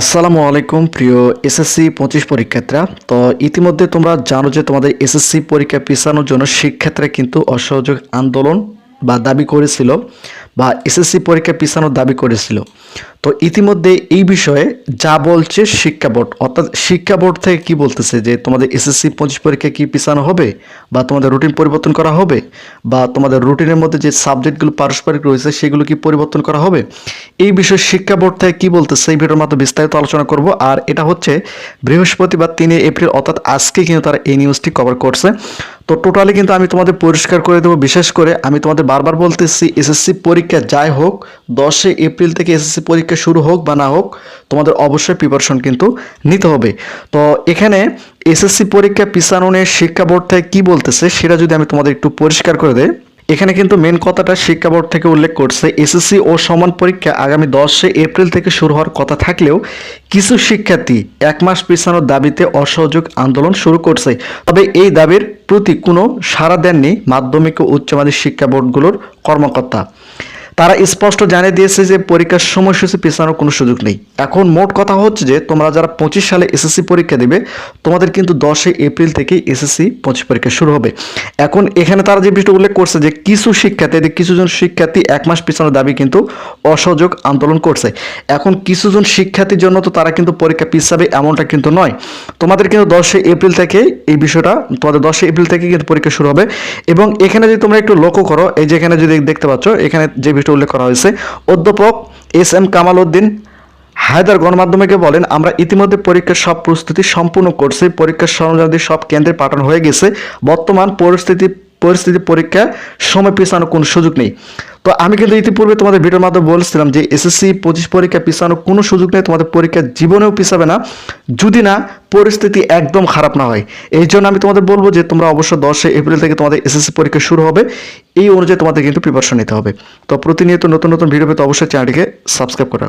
আসসালামু আলাইকুম, প্রিয় এসএসসি পঁচিশ পরীক্ষার্থীরা। তো ইতিমধ্যে তোমরা জানো যে তোমাদের এসএসসি পরীক্ষা পিছানোর জন্য শিক্ষার্থীরা কিন্তু অসহযোগ আন্দোলন বা দাবি করেছিল বা এসএসসি পরীক্ষা পিছানোর দাবি করেছিল। তো ইতিমধ্যে এই বিষয়ে যা বলছে শিক্ষা বোর্ড, অর্থাৎ শিক্ষা বোর্ড থেকে কি বলতেছে যে তোমাদের এসএসসি পঁচিশ পরীক্ষা কি পিছানো হবে বা তোমাদের রুটিন পরিবর্তন করা হবে বা তোমাদের রুটিনের মধ্যে যে সাবজেক্টগুলো পারস্পরিক রয়েছে সেগুলো কি পরিবর্তন করা হবে? এই বিষয়ে শিক্ষা বোর্ড থেকে কি বলতেছে এই ভিডিওর মাধ্যমে বিস্তারিত আলোচনা করব। আর এটা হচ্ছে বৃহস্পতিবার তিনে এপ্রিল, অর্থাৎ আজকে কিন্তু তারা এই নিউজটি কভার করছে। তো টোটালি কিন্তু আমি তোমাদের পরিষ্কার করে দেবো। বিশেষ করে আমি তোমাদের বারবার বলতেছি, এসএসসি পরীক্ষা যাই হোক, দশই এপ্রিল থেকে এসএসসি পরীক্ষা শুরু হোক বা না হোক, তোমাদের অবশ্যই প্রিপারেশন কিন্তু নিতে হবে। তো এখানে এসএসসি পরীক্ষা পিছানোনের শিক্ষা বোর্ড থেকে কি বলতেছে সেটা যদি আমি তোমাদের একটু পরিষ্কার করে দেই। এখানে কিন্তু মেন কথাটা শিক্ষা বোর্ড থেকে উল্লেখ করছে, এসএসসি ও সমান পরীক্ষা আগামী দশে এপ্রিল থেকে শুরু হওয়ার কথা থাকলেও কিছু শিক্ষার্থী এক মাস পিছানোর দাবিতে অসহযোগ আন্দোলন শুরু করছে। তবে এই দাবির প্রতি কোনো সাড়া দেননি মাধ্যমিক ও উচ্চ মাধ্যমিক শিক্ষা বোর্ডগুলোর কর্মকর্তা। তারা স্পষ্ট জানিয়ে দিয়েছে যে পরীক্ষার সময়সূচি পেছানোর কোনো সুযোগ নেই। এখন মোট কথা হচ্ছে যে, তোমরা যারা পঁচিশ সালে এসএসসি পরীক্ষা দেবে, তোমাদের কিন্তু দশই এপ্রিল থেকে এসএসসি পঁচিশ পরীক্ষা শুরু হবে। এখন এখানে তারা যে বিষয়টা উল্লেখ করছে যে, কিছু শিক্ষার্থী কিছুজন শিক্ষার্থী এক মাস পিছানোর দাবি কিন্তু অসহযোগ আন্দোলন করছে। এখন কিছুজন শিক্ষার্থীর জন্য তো তারা কিন্তু পরীক্ষা পিছাবে এমনটা কিন্তু নয়। তোমাদের কিন্তু দশই এপ্রিল থেকে এই বিষয়টা, তোমাদের দশই এপ্রিল থেকে কিন্তু পরীক্ষা শুরু হবে। এবং এখানে যদি তোমরা একটু লক্ষ্য করো, এই যে এখানে যদি দেখতে পাচ্ছ, এখানে যে বিষয়টা উল্লেখ করা হয়েছে, অধ্যাপক এস এম কামাল উদ্দিন হায়দার গণমাধ্যমকে বলেন, আমরা ইতিমধ্যে পরীক্ষার সব প্রস্তুতি সম্পূর্ণ করছি, পরীক্ষার সরঞ্জামাদি সব কেন্দ্রে পাঠানো হয়ে গেছে। বর্তমান পরিস্থিতি পরিস্থিতি পরীক্ষা সময় পিছানোর কোনো সুযোগ নেই। তো আমি কিন্তু ইতিপূর্বে তোমাদের ভিডিওর মাধ্যমে বলছিলাম যে এসএসসি পঁচিশ পরীক্ষা পিছানোর কোনো সুযোগ নেই, তোমাদের পরীক্ষা জীবনেও পিছাবে না, যদি না পরিস্থিতি একদম খারাপ না হয়। এই জন্য আমি তোমাদের বলব যে তোমরা অবশ্য দশই এপ্রিল থেকে তোমাদের এসএসসি পরীক্ষা শুরু হবে, এই অনুযায়ী তোমাদের কিন্তু প্রিপারেশন নিতে হবে। তো প্রতিনিয়ত নতুন নতুন ভিডিও পেতে অবশ্যই চ্যানেলটিকে সাবস্ক্রাইব করা